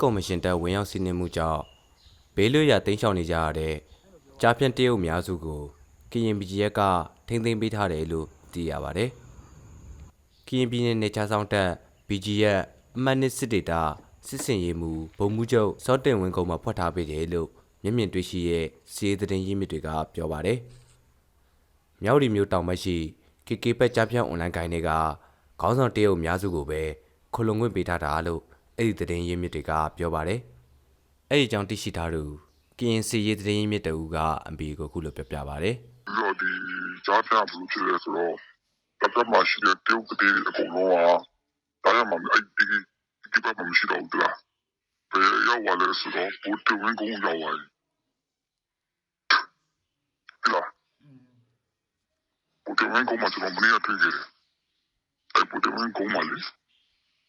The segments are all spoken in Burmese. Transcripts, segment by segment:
ကော်မရှင်တပ်ဝင်ရောက်စီးနင်းမှုကြောင့်ဘေးလွတ်ရာတိမ်းရှောင်နေကြရတဲ့ကြားဖြန့်တရုတ်အများစုကိုကရင်ပြည်ရက်ကထိမ့်သိမ်းပေးထားတယ်လို့သိရပါတယ်။ကရင်ပြည်နယ်နေချာဆောင်တပ် BGF အမှတ်နှစ်စစ်ဒေတာစစ်စင်ရေးမှုဗိုလ်မှူးချုပ်စောတင်ဝင်းကုန်းမှာဖွက်ထားပေးတယ်လို့မျက်မြင်တွေ့ရှိရဲ့စီးရေးသတင်းရင်းမြစ်တွေကပြောပါတယ်။မြောက်ရီမျိုးတောင်မရှိ KK ပက်ကြားဖြန့်အွန်လိုင်းကိုင်းတွေကခေါင်းဆောင်တရုတ်အများစုကိုပဲခလုံခွင့်ပေးထားတာလို့ အဲ့ဒီသတင်းရင်းမြစ်တွေကပြောပါတယ်။အဲ့ဒီအကြောင်းသိရှိထားသူကရင်စီရေးသတင်းရင်းမြစ်တအူကအမီကိုခုလိုပြောပြပါတယ်ပြီးတော့ဒီကြားဖြတ်ဘယ်လိုဖြစ်လဲဆိုတော့တစ်ပတ်မှရှိတဲ့တရုတ်ကလေးအကုန်လုံးကဒါရမှအဲ့ဒီဒီဘက်မှာမရှိတော့ဘူးလားဘယ်ရောက်သွားလဲဆိုတော့ဘိုးတဝင်းကုန်းရောက်သွားပြီလားဘိုးတဝင်းကုန်းမှာကျွန်တော်မနေ့ကတွေ့ခဲ့တယ်အဲ့ဘိုးတဝင်းကုန်းမှာလေ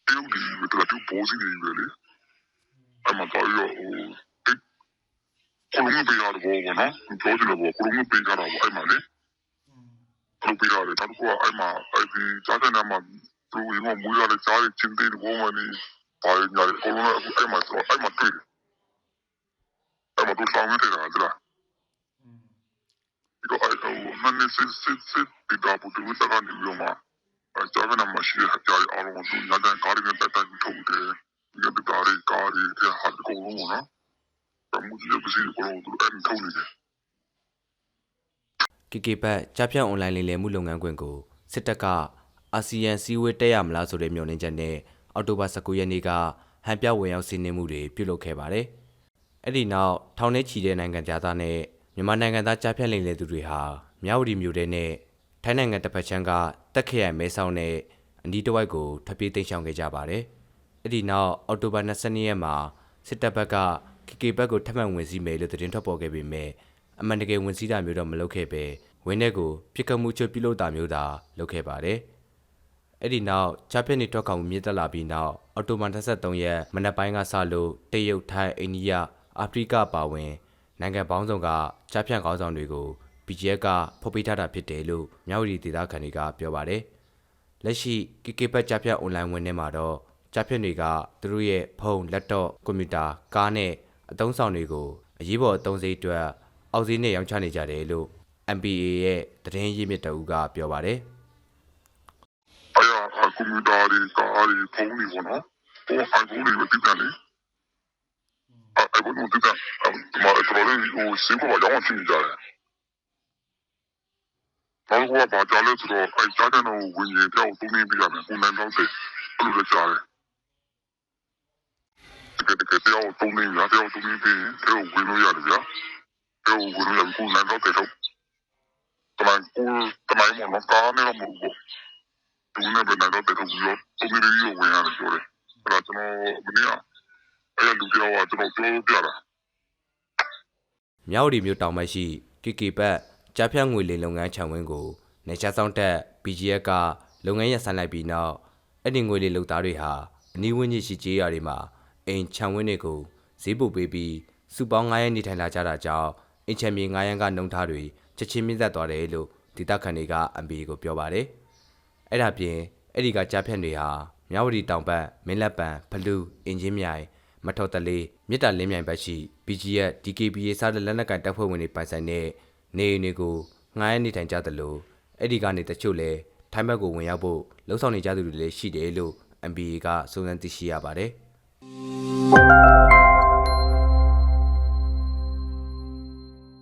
တရုတ်ဒီဘက်ကတူပိုးစီနေပြီလေအမှန်တော့ရောဟိုကိုလုံးပေးရတယ်ဘောနော်ပြောချင်တယ်ဘောကိုလုံးပေးကြတာဘောအဲ့မှာလေလုပ်ပြရတယ်နောက်တစ်ခုကအဲ့မှာအဲ့ဒီကြားတဲ့နာမှာသူ့ရင်မွေးရတဲ့ကြားတဲ့ချင်းတဲ့ဘုံမနီပါရညာကိုလုံးအခုအဲ့မှာဆိုအဲ့မှာတွေ့တယ်အဲ့မှာသူဆောင်နေတယ်လားဒီလားဒီတော့အဲ့ဟိုမနေ့စစ်စစ်စစ်ဒီတော့ဘုသူစကနေပြီးမှ အဲ့ကြားတဲ့နာမှာရှိတဲ့ကြားရအောင်လို့သူညာတဲ့ကားရင်းတက်တက်ထုတ်တယ်ဒီကတည်းကကားရင်းတဲ့ဟာကိုလုံးနော်အမှုကြီးပစီကိုလုံးသူအဲ့ထုတ်နေတယ်။ KK ပက်ကြားဖြန့်အွန်လိုင်းလိမ်လည်မှုလုပ်ငန်းခွင်ကိုစစ်တပ်ကအာဆီယံစည်းဝေးတက်ရမလားဆိုတဲ့မျှော်လင့်ချက်နဲ့အောက်တိုဘာ19ရက်နေ့ကဟန်ပြဝင်ရောက်စီးနင်းမှုတွေပြုလုပ်ခဲ့ပါတယ်။အဲ့ဒီနောက်ထောင်ထဲချီတဲ့နိုင်ငံသားနဲ့မြန်မာနိုင်ငံသားကြားဖြန့်လိမ်လည်သူတွေဟာမြဝတီမြို့ထဲနဲ့ ထိုင်းနိုင်ငံတစ်ဖက်ချမ်းကတက်ခရိုင်မဲဆောက်နဲ့အနီးတစ်ဝိုက်ကိုထပ်ပြေးသိမ်းရှောင်ခဲ့ကြပါတယ်။အဲ့ဒီနောက်အောက်တိုဘာ22ရက်မှာစစ်တပ်ဘက်က KK ဘက်ကိုထပ်မံဝင်စီးမယ်လို့သတင်းထွက်ပေါ်ခဲ့ပေမဲ့အမှန်တကယ်ဝင်စီးတာမျိုးတော့မလုပ်ခဲ့ပဲဝင်းထဲကိုပြစ်ခတ်မှုချုပ်ပြုလုပ်တာမျိုးသာလုပ်ခဲ့ပါတယ်။အဲ့ဒီနောက်ချားပြစ်နေထွက်ခေါင်မှုမြင့်တက်လာပြီးနောက်အော်တိုမန်23ရက်မနက်ပိုင်းကစလို့တရုတ်ထိုင်းအိန္ဒိယအာဖရိကပါဝင်နိုင်ငံပေါင်းစုံကချားဖြန့်ခေါင်းဆောင်တွေကို BGF ကဖော်ပြထားတာဖြစ်တယ်လို့မြောက်ရီဒေသခံတွေကပြောပါတယ်။လက်ရှိ KK ဘတ်ကြားဖြတ်အွန်လိုင်းဝင်ထဲမှာတော့ကြားဖြတ်တွေကသူတို့ရဲ့ဖုန်းလက်တော့ကွန်ပျူတာကားနဲ့အသုံးဆောင်တွေကိုအရေးပေါ်အသုံးစရိတ်အတွက်အောက်ဈေးနဲ့ရောင်းချနေကြတယ်လို့ MPA ရဲ့သတင်းရင်းမြစ်တအူးကပြောပါတယ်အဲ့ရကွန်ပျူတာတွေကားတွေဖုန်းတွေပေါ့နော်ဟို iPhone တွေပဲတိကျတယ်အဲ့ iPhone တွေတိကျဒီမှာတော်တော်လေးဟိုစင်ပေါ်ရောင်းချင်ကြတယ် နောက်တစ်ခုကဘာကြောင့်လဲဆိုတော့အဲ့ကြားတဲ့တော့ဝင်ရင်တော့သုံးနေပြရမယ်ကိုနိုင်တော့တယ်အဲ့လိုလည်းကြားတယ်တကယ်တကယ်တော့သုံးနေရတော့သုံးနေပြီးတော့ဝင်လို့ရတယ်ဗျာတော့ဝင်လို့ရကိုနိုင်တော့တယ်တော့တမန်ကိုတမန်မနော်ကားနဲ့တော့မဟုတ်ဘူးသူနဲ့ပဲနိုင်တော့တဲ့ကူရောအမေရိကဝင်ရတယ်ပြောတယ်အဲ့ဒါကျွန်တော်မင်းကအဲ့လူပြောကကျွန်တော်ပြောပြတာ။မြောက်ရီမြို့တောင်ပိုင်းရှိ KK ဘတ် ကြားဖြတ်ငွေလိမ်လုပ်ငန်းခြံဝင်းကိုနေချာဆောင်တက် BGF ကလုပ်ငန်းရဆိုင်လိုက်ပြီးနောက်အဲ့ဒီငွေလိမ်လုပ်သားတွေဟာအနီးဝန်းကျင်ရှိကြေးရွာတွေမှာအိမ်ခြံဝင်းတွေကိုဈေးပို့ပေးပြီးစုပေါင်း9ရက်နေထိုင်လာကြတာကြောင့်အင်ချမ်းမြေ9ရန်ကနှုံထားတွေချက်ချင်းမြင့်သက်သွားတယ်လို့ဒေသခံတွေက MB ကိုပြောပါတယ်။အဲ့ဒါပြင်အဲ့ဒီကကြားဖြတ်တွေဟာမြဝတီတောင်ဘက်မင်းလက်ပံဖလူးအင်ဂျင်မြိုင်မထော်တလေးမြစ်တာလင်းမြိုင်ဘက်ရှိ BGF DKBA စတဲ့လက်နက်ကိုင်တပ်ဖွဲ့ဝင်တွေပိုင်ဆိုင်တဲ့ နေအိမ်တွေကိုငှားရမ်းနေထိုင်ကြသလိုအဲ့ဒီကနေတချို့လဲထိုင်းဘက်ကိုဝင်ရောက်ဖို့လှုံ့ဆော်နေကြသူတွေလည်းရှိတယ်လို့ MBA ကစုံစမ်းသိရှိရပါတယ်။